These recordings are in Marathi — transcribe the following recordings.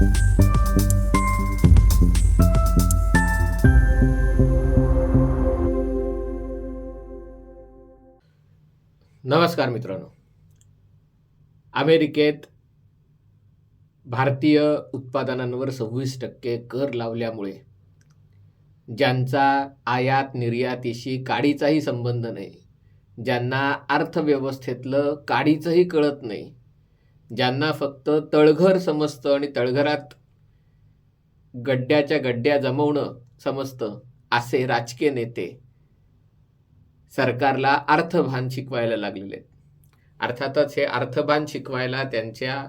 नमस्कार मित्रांनो. अमेरिकेत भारतीय उत्पादनांवर सव्वीस टक्के कर लावल्यामुळे ज्यांचा आयात निर्यातीशी काडीचाही संबंध नाही ज्यांना अर्थव्यवस्थेतलं काडीचंही कळत नाही ज्यांना फक्त तळघर समजतं आणि तळघरात गड्ड्याच्या गड्ड्या जमवणं समजतं असे राजकीय नेते सरकारला अर्थभान शिकवायला लागलेले आहेत. अर्थातच हे अर्थभान शिकवायला त्यांच्या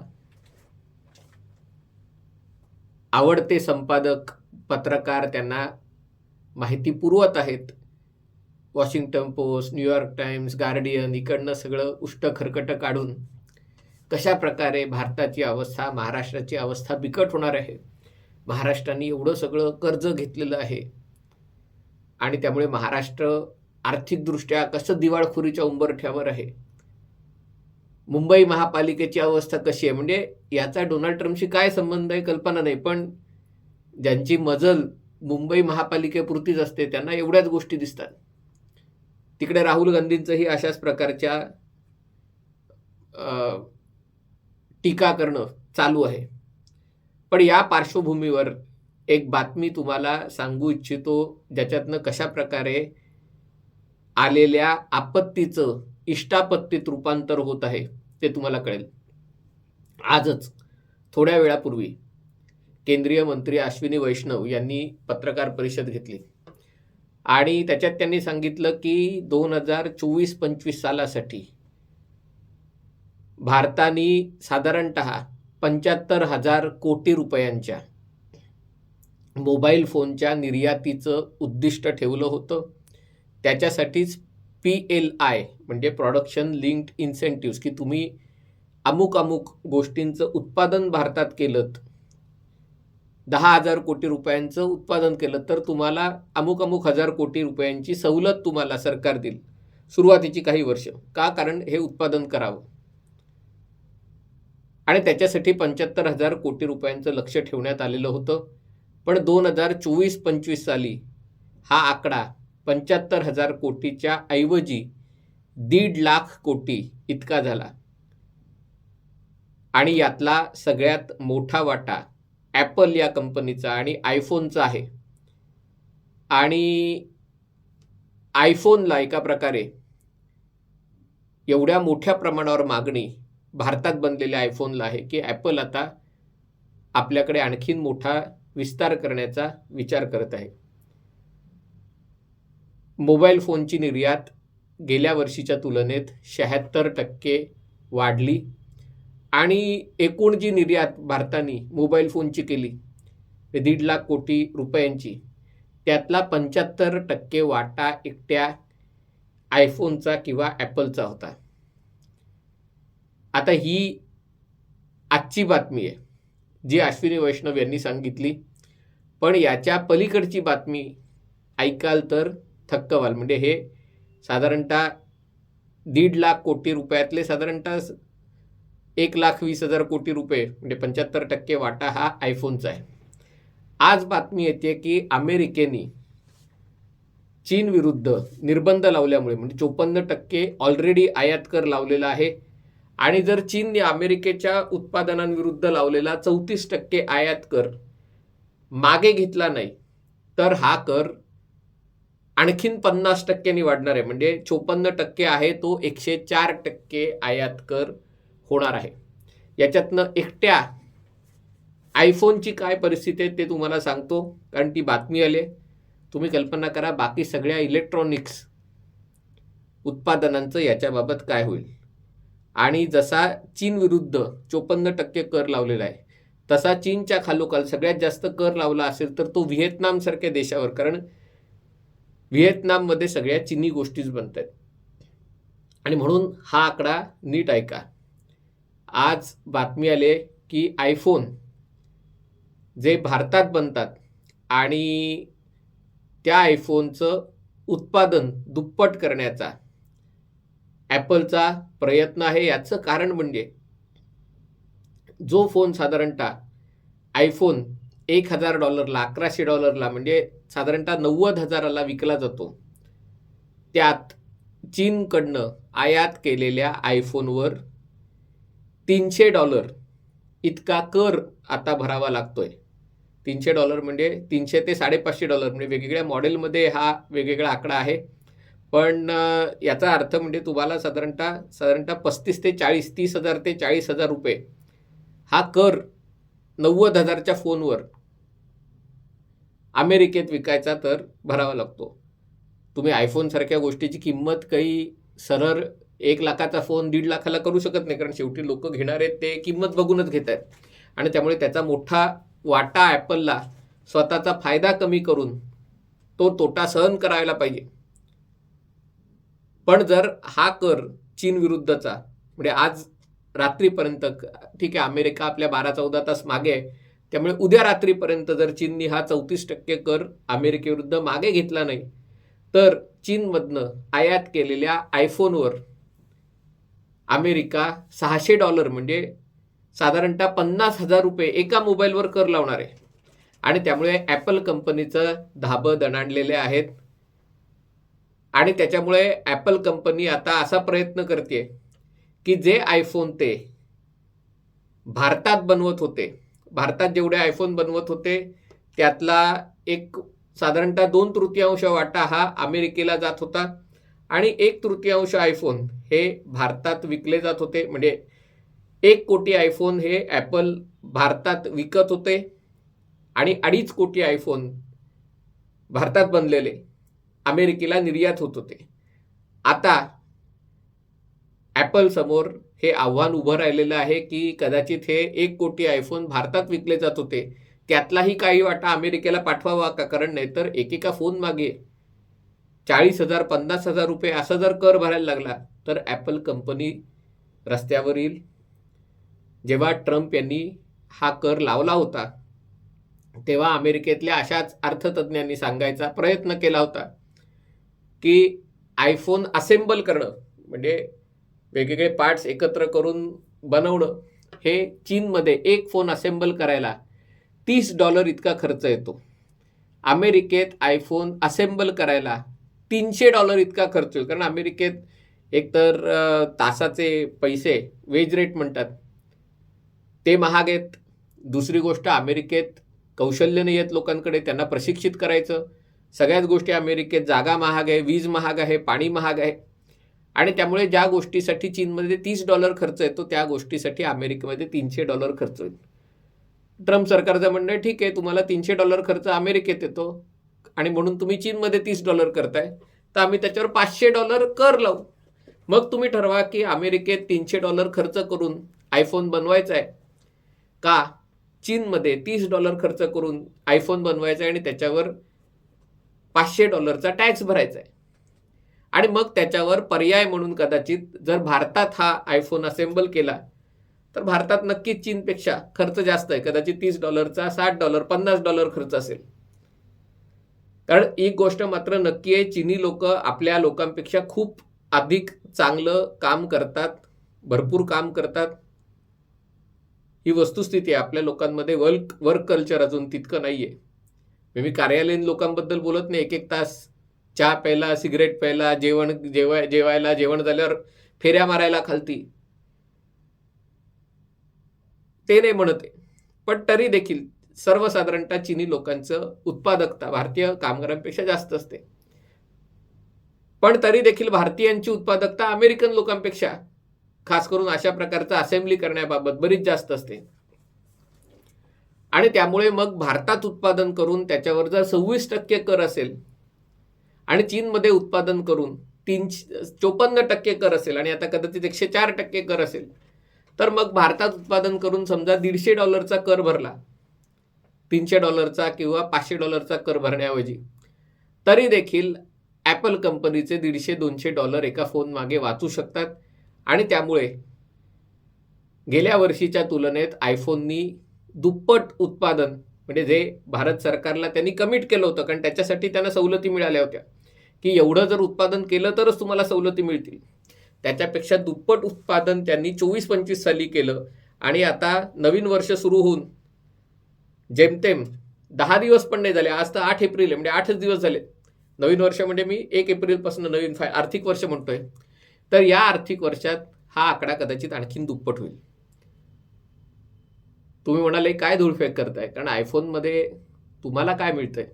आवडते संपादक पत्रकार त्यांना माहिती पुरवत आहेत. Washington Post New York Times Guardian इकडनं सगळं उष्ट खरकटं काढून कशा प्रकारे भारताची अवस्था महाराष्ट्राची अवस्था बिकट होणार आहे? महाराष्ट्राने एवढं सगळं कर्ज घेतलेलं आहे. आणि त्यामुळे महाराष्ट्र आर्थिकदृष्ट्या कसं दिवाळखोरीच्या उंबरठ्यावर आहे? मुंबई महापालिकेची अवस्था कशी आहे? म्हणजे याचा डोनाल्ड ट्रम्पशी काय संबंध आहे कल्पना नाही पण ज्यांची मजल मुंबई महापालिकेपुरतीच असते त्यांना एवढ्याच गोष्टी दिसतात. तिकडे राहुल गांधींचंही अशाच प्रकारच्या टीका करणं चालू आहे. पण या पार्श्वभूमीवर एक बातमी तुम्हाला सांगू इच्छितो ज्याच्यातनं कशा प्रकारे आलेल्या आपत्तीचं इष्टापत्तीत रूपांतर होत आहे ते तुम्हाला कळेल. आजच थोड्या वेळापूर्वी केंद्रीय मंत्री अश्विनी वैष्णव यांनी पत्रकार परिषद घेतली. आणि त्याच्यात त्यांनी सांगितलं की दोन हजार चोवीस पंचवीस सालासाठी भारताने साधारणत पंच्याहत्तर हजार कोटी रुपयांच्या मोबाईल फोनच्या निर्यातीचं उद्दिष्ट ठेवलं होतं. त्याच्यासाठीच पी एल आय म्हणजे प्रॉडक्शन लिंक्ड इन्सेंटिव्स की तुम्ही अमुक अमुक गोष्टींचं उत्पादन भारतात केलं दहा हजार कोटी रुपयांचं उत्पादन केलं तर तुम्हाला अमुक अमुक हजार कोटी रुपयांची सवलत तुम्हाला सरकार देईल सुरुवातीची काही वर्ष. का? कारण हे उत्पादन करावं. आणि त्याच्यासाठी पंच्याहत्तर हजार कोटी रुपयांचं लक्ष ठेवण्यात आलेलं होतं. पण दोन हजार चोवीस पंचवीस साली हा आकडा पंच्याहत्तर हजार कोटीच्या ऐवजी दीड लाख कोटी इतका झाला. आणि यातला सगळ्यात मोठा वाटा ॲपल या कंपनीचा आणि आयफोनचा आहे. आणि आयफोनला एका प्रकारे एवढ्या मोठ्या प्रमाणावर मागणी भारतात बनलेल्या आयफोनला आहे की ॲपल आता आपल्याकडे आणखीन मोठा विस्तार करण्याचा विचार करत आहे. मोबाईल फोनची निर्यात गेल्या वर्षीच्या तुलनेत शहात्तर टक्के वाढली आणि एकूण जी निर्यात भारताने मोबाईल फोनची केली दीड लाख कोटी रुपयांची त्यातला पंच्याहत्तर टक्के वाटा एकट्या आयफोनचा किंवा ॲपलचा होता. आता ही आजची बातमी आहे जी अश्विनी वैष्णव यांनी सांगितली. पण याच्या पलीकडची बातमी ऐकाल तर थक्क व्हाल. म्हणजे हे साधारणतः दीड लाख कोटी रुपयातले साधारणतः एक लाख वीस हजार कोटी रुपये म्हणजे पंच्याहत्तर टक्के वाटा हा आयफोनचा आहे. आज बातमी येते की अमेरिकेने चीन विरुद्ध निर्बंध लावल्यामुळे म्हणजे चोपन्न टक्के ऑलरेडी आयात कर लावलेला आहे. आणि जर चीनने अमेरिकेच्या उत्पादनांविरुद्ध लावलेला चौतीस टक्के आयात कर मागे घेतला नाही तर हा कर आणखीन पन्नास टक्क्यांनी वाढणार आहे. म्हणजे चोपन्न टक्के आहे तो एकशे चार टक्के आयात कर होणार आहे. याच्यातनं एकट्या आयफोनची काय परिस्थिती आहे ते तुम्हाला सांगतो कारण ती बातमी आली आहे. तुम्ही कल्पना करा बाकी सगळ्या इलेक्ट्रॉनिक्स उत्पादनांचं याच्याबाबत काय होईल. आणि जसा चीन विरुद्ध चोपन्न टक्के कर लावलेला आहे तसा चीनच्या खालोखाल सगळ्यात जास्त कर लावला असेल तर तो व्हिएतनामसारख्या देशावर कारण व्हिएतनाममध्ये सगळ्या चिनी गोष्टीच बनत आहेत आणि म्हणून हा आकडा नीट ऐका. आज बातमी आले की आयफोन जे भारतात बनतात आणि त्या आयफोनचं उत्पादन दुप्पट करण्याचा ॲपलचा प्रयत्न आहे. याचं कारण म्हणजे जो फोन साधारणतः आयफोन एक हजार डॉलरला अकराशे डॉलरला म्हणजे साधारणतः नव्वद हजाराला विकला जातो. त्यात चीनकडनं आयात केलेल्या आयफोनवर तीनशे डॉलर इतका कर आता भरावा लागतोय. तीनशे डॉलर म्हणजे तीनशे ते साडेपाचशे डॉलर म्हणजे वेगवेगळ्या मॉडेलमध्ये हा वेगवेगळा आकडा आहे. पण याचा अर्थ म्हणजे तुम्हाला साधारणतः साधारणतः पस्तीस ते चाळीस तीस हजार ते चाळीस हजार रुपये हा कर नव्वद हजारच्या फोनवर अमेरिकेत विकायचा तर भरावा लागतो. तुम्ही आयफोनसारख्या गोष्टीची किंमत काही सरळ एक लाखाचा फोन दीड लाखाला करू शकत नाही कारण शेवटी लोक घेणार आहेत ते किंमत बघूनच घेत आहेत. आणि त्यामुळे त्याचा मोठा वाटा ॲपलला स्वतःचा फायदा कमी करून तो तोटा सहन करायला पाहिजे. पण जर हा कर चीन विरुद्धचा म्हणजे आज रात्रीपर्यंत ठीक आहे अमेरिका आपल्या बारा चौदा तास मागे आहे त्यामुळे उद्या रात्रीपर्यंत जर चीननी हा चौतीस टक्के कर अमेरिकेविरुद्ध मागे घेतला नाही तर चीनमधनं आयात केलेल्या आयफोनवर अमेरिका सहाशे डॉलर म्हणजे साधारणतः पन्नास हजार रुपये एका मोबाईलवर कर लावणार आहे. आणि त्यामुळे ॲपल कंपनीचं धाबं दणाणलेले आहेत. आणि त्याच्यामुळे ॲपल कंपनी आता असा प्रयत्न करते की जे आयफोन ते भारतात बनवत होते भारतात जेवढे आयफोन बनवत होते त्यातला एक साधारणतः दोन तृतीयांश वाटा हा अमेरिकेला जात होता आणि एक तृतीयांश आयफोन हे भारतात विकले जात होते. म्हणजे एक कोटी आयफोन हे ॲपल भारतात विकत होते आणि अडीच कोटी आयफोन भारतात बनलेले. अमेरिकेला निर्यात होत होते. आता ॲपल समोर हे आव्हान उभं राहिलेलं आहे की कदाचित हे एक कोटी आयफोन भारतात विकले जात होते. त्यातलाही काही वाटा अमेरिकेला पाठवावा का? कारण नाहीतर एकेका फोन मागे चाळीस हजार पन्नास हजार रुपये असा जर कर भरायला लागला तर ॲपल कंपनी रस्त्यावर येईल. जेव्हा ट्रम्प यांनी हा कर लावला होता तेव्हा अमेरिकेतल्या अशाच अर्थतज्ज्ञांनी सांगायचा प्रयत्न केला होता. की आयफोन असेंबल करणं म्हणजे वेगवेगळे पार्ट्स एकत्र करून बनवणं हे चीनमध्ये एक फोन असेंबल करायला तीस डॉलर इतका खर्च येतो. अमेरिकेत आयफोन असेंबल करायला तीनशे डॉलर इतका खर्च होईल कारण अमेरिकेत एकतर तासाचे पैसे वेज रेट म्हणतात. ते महाग आहेत. दुसरी गोष्ट अमेरिकेत कौशल्य नाही आहेत लोकांकडे त्यांना प्रशिक्षित करायचं. सगळ्याच गोष्टी अमेरिकेत जागा महाग आहे वीज महाग आहे पाणी महाग आहे. आणि त्यामुळे ज्या गोष्टीसाठी चीनमध्ये तीस डॉलर खर्च येतो त्या गोष्टीसाठी अमेरिकेमध्ये तीनशे डॉलर खर्च होईल. ट्रम्प सरकारचं म्हणणं आहे ठीक आहे तुम्हाला तीनशे डॉलर खर्च अमेरिकेत येतो आणि म्हणून तुम्ही चीनमध्ये तीस डॉलर करताय तर आम्ही त्याच्यावर पाचशे डॉलर कर लावू. मग तुम्ही ठरवा की अमेरिकेत तीनशे डॉलर खर्च करून आयफोन बनवायचा आहे का? चीनमध्ये तीस डॉलर खर्च करून आयफोन बनवायचा आहे आणि त्याच्यावर पाचशे डॉलरचा टॅक्स भरायचा आहे आणि मग त्याच्यावर पर्याय म्हणून कदाचित जर भारतात हा आयफोन असेंबल केला तर भारतात नक्कीच चीनपेक्षा खर्च जास्त आहे कदाचित तीस डॉलरचा साठ डॉलर पन्नास डॉलर खर्च असेल. कारण एक गोष्ट मात्र नक्की आहे. चीनी लोक आपल्या लोकांपेक्षा खूप अधिक चांगलं काम करतात भरपूर काम करतात. ही वस्तुस्थिती आहे. आपल्या लोकांमध्ये वर्क वर्क कल्चर अजून तितकं नाही आहे मी कार्यालयीन लोकांबद्दल बोलत नाही. एक एक तास चहा प्यायला सिगरेट प्यायला जेवण जेवाय जेवायला जेवण झाल्यावर फेऱ्या मारायला खालती. ते नाही म्हणत पण तरी देखील सर्वसाधारणतः चीनी लोकांचं उत्पादकता भारतीय कामगारांपेक्षा जास्त असते. पण तरी देखील भारतीयांची उत्पादकता अमेरिकन लोकांपेक्षा खास करून अशा प्रकारचं असेंब्ली करण्याबाबत बरीच जास्त असते. आणि त्यामुळे मग भारतात उत्पादन करून त्याच्यावर जर सव्वीस टक्के कर असेल आणि चीनमध्ये उत्पादन करून तीन चोपन्न टक्के कर असेल आणि आता कदाचित एकशे चार टक्के कर असेल तर मग भारतात उत्पादन करून समजा दीडशे डॉलरचा कर भरला तीनशे डॉलरचा किंवा पाचशे डॉलरचा कर भरण्याऐवजी तरी देखील ॲपल कंपनीचे दीडशे दोनशे डॉलर एका फोन मागे वाचू शकतात. आणि त्यामुळे गेल्या वर्षीच्या तुलनेत आयफोननी दुप्पट उत्पादन म्हणजे जे भारत सरकारला त्यांनी कमिट केलं होतं कारण त्याच्यासाठी त्यांना सवलती मिळाल्या होत्या. की एवढं जर उत्पादन केलं तरच तुम्हाला सवलती मिळतील. त्याच्यापेक्षा दुप्पट उत्पादन त्यांनी चोवीस पंचवीस साली केलं आणि आता नवीन वर्ष सुरू होऊन जेमतेम दहा दिवस पण नाही झाले आज तर आठ एप्रिल आहे म्हणजे आठच दिवस झाले. नवीन वर्ष म्हणजे मी एक एप्रिलपासून नवीन फाय आर्थिक वर्ष म्हणतोय. तर या आर्थिक वर्षात हा आकडा कदाचित आणखीन दुप्पट होईल. तुम्ही म्हणाले काय धूळफेक करताय? कारण आयफोनमध्ये तुम्हाला काय मिळतंय?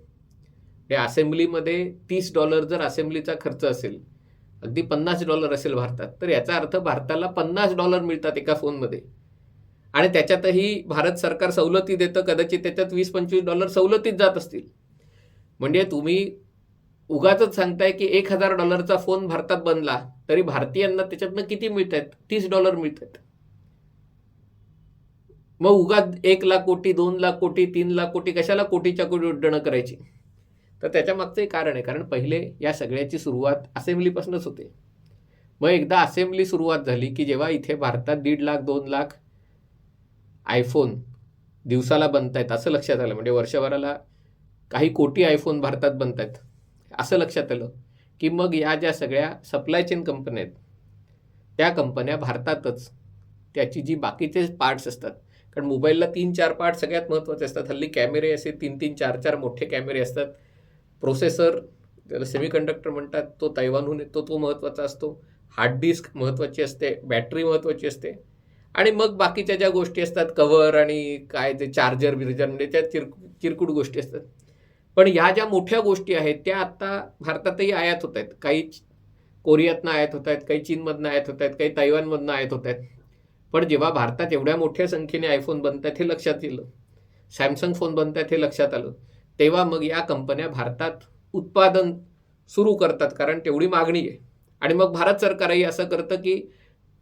हे असेंब्लीमध्ये तीस डॉलर जर असेंब्लीचा खर्च असेल अगदी पन्नास डॉलर असेल भारतात तर याचा अर्थ भारताला पन्नास डॉलर मिळतात एका फोनमध्ये. आणि त्याच्यातही भारत सरकार सवलती देतं कदाचित त्याच्यात वीस पंचवीस डॉलर सवलतीत जात असतील. म्हणजे तुम्ही उगाच सांगताय की एक हजार डॉलरचा फोन भारतात बनला तरी भारतीयांना त्याच्यातनं किती मिळत आहेत तीस डॉलर मिळत आहेत मग उगा एक लाख कोटी दोन लाख कोटी तीन लाख कोटी कशाला कोटीच्या कोटी उड्डणं करायची? तर त्याच्यामागचं एक कारण आहे कारण पहिले या सगळ्याची सुरुवात असेंब्लीपासूनच होते. मग एकदा असेंब्ली सुरुवात झाली की जेव्हा इथे भारतात दीड लाख दोन लाख आयफोन दिवसाला बनत आहेत असं लक्षात आलं. म्हणजे वर्षभराला काही कोटी आयफोन भारतात बनत आहेत असं लक्षात आलं की मग या ज्या सगळ्या सप्लाय चेन कंपन्या आहेत त्या कंपन्या भारतातच त्याची जी बाकीचे पार्ट्स असतात कारण मोबाईलला तीन चार पार्ट सगळ्यात महत्त्वाचे असतात. हल्ली कॅमेरे असे तीन तीन चार चार मोठे कॅमेरे असतात. प्रोसेसर ज्याला सेमीकंडक्टर म्हणतात तो तैवानहून येतो तो महत्त्वाचा असतो. हार्ड डिस्क महत्त्वाची असते बॅटरी महत्त्वाची असते. आणि मग बाकीच्या ज्या गोष्टी असतात कव्हर आणि काय ते चार्जर बिर्जर म्हणजे त्या चिर चिरकुट गोष्टी असतात. पण ह्या ज्या मोठ्या गोष्टी आहेत त्या आत्ता भारतातही आयात होत आहेत. काही कोरियातनं आयात होत आहेत काही चीनमधनं आयात होत आहेत काही तैवानमधनं आयात होत आहेत. पण जेव्हा भारतात एवढ्या मोठ्या संख्येने आयफोन बनतात हे लक्षात येलं. सॅमसंग फोन बनतात हे लक्षात आलं. तेव्हा मग या कंपन्या भारतात उत्पादन सुरू करतात कारण तेवढी मागणी आहे. आणि मग भारत सरकारही असं करतं की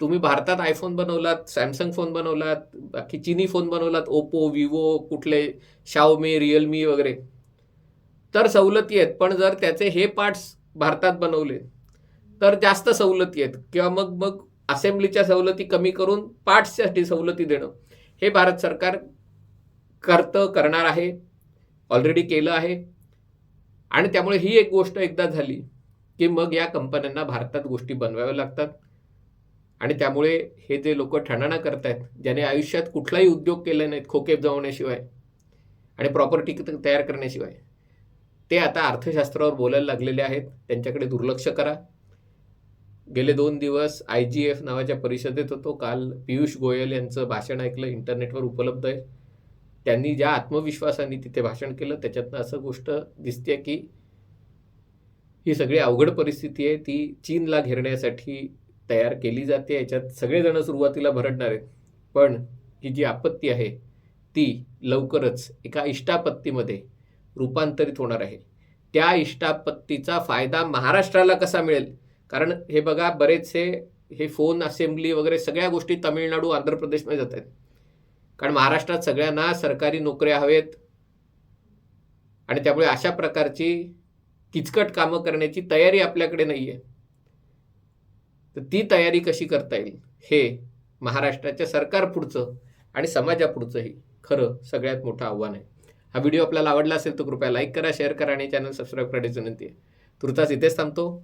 तुम्ही भारतात आयफोन बनवलात सॅमसंग फोन बनवलात बाकी चिनी फोन बनवलात ओप्पो विवो कुठले शाओमी रिअलमी वगैरे. तर सवलती आहेत पण जर त्याचे हे पार्ट्स भारतात बनवले तर जास्त सवलती आहेत. किंवा मग मग असेंब्लीच्या सवलती कमी करून पार्ट्ससाठी सवलती देणं. हे भारत सरकार करतं करणार आहे ऑलरेडी केलं आहे. आणि त्यामुळे ही एक गोष्ट एकदा झाली की मग या कंपन्यांना भारतात गोष्टी बनवाव्या लागतात. आणि त्यामुळे हे जे लोक ठणाणा करतायत ज्याने आयुष्यात कुठलाही उद्योग केले नाहीत खोकेप जमवण्याशिवाय आणि प्रॉपर्टी तयार करण्याशिवाय ते आता अर्थशास्त्रावर बोलायला लागलेले आहेत. त्यांच्याकडे दुर्लक्ष करा. गेले दोन दिवस आय जी एफ नावाच्या परिषदेत होतो. काल पियुष गोयल यांचं भाषण ऐकलं. इंटरनेटवर उपलब्ध आहे. त्यांनी ज्या आत्मविश्वासाने तिथे भाषण केलं त्याच्यातनं असं गोष्ट दिसते की ही सगळी अवघड परिस्थिती आहे. ती चीनला घेरण्यासाठी तयार केली जाते. याच्यात सगळेजण सुरुवातीला भरडणार आहेत. पण ही जी आपत्ती आहे ती लवकरच एका इष्टापत्तीमध्ये रूपांतरित होणार आहे. त्या इष्टापत्तीचा फायदा महाराष्ट्राला कसा मिळेल? कारण हे बघा बरेचसे हे फोन असेंब्ली वगैरे सगळ्या गोष्टी तामिळनाडू आंध्र प्रदेशमध्ये जात आहेत. कारण महाराष्ट्रात सगळ्यांना सरकारी नोकऱ्या हवेत आणि त्यामुळे अशा प्रकारची किचकट कामं करण्याची तयारी आपल्याकडे नाही आहे तर ती तयारी कशी करता येईल? हे महाराष्ट्राच्या सरकार पुढचं आणि समाजापुढचंही खरं सगळ्यात मोठं आव्हान आहे. हा व्हिडिओ आपल्याला आवडला असेल तर कृपया लाईक करा शेअर करा आणि चॅनल सबस्क्राईब करण्याची विनंती आहे. तुर्तास इथेच थांबतो.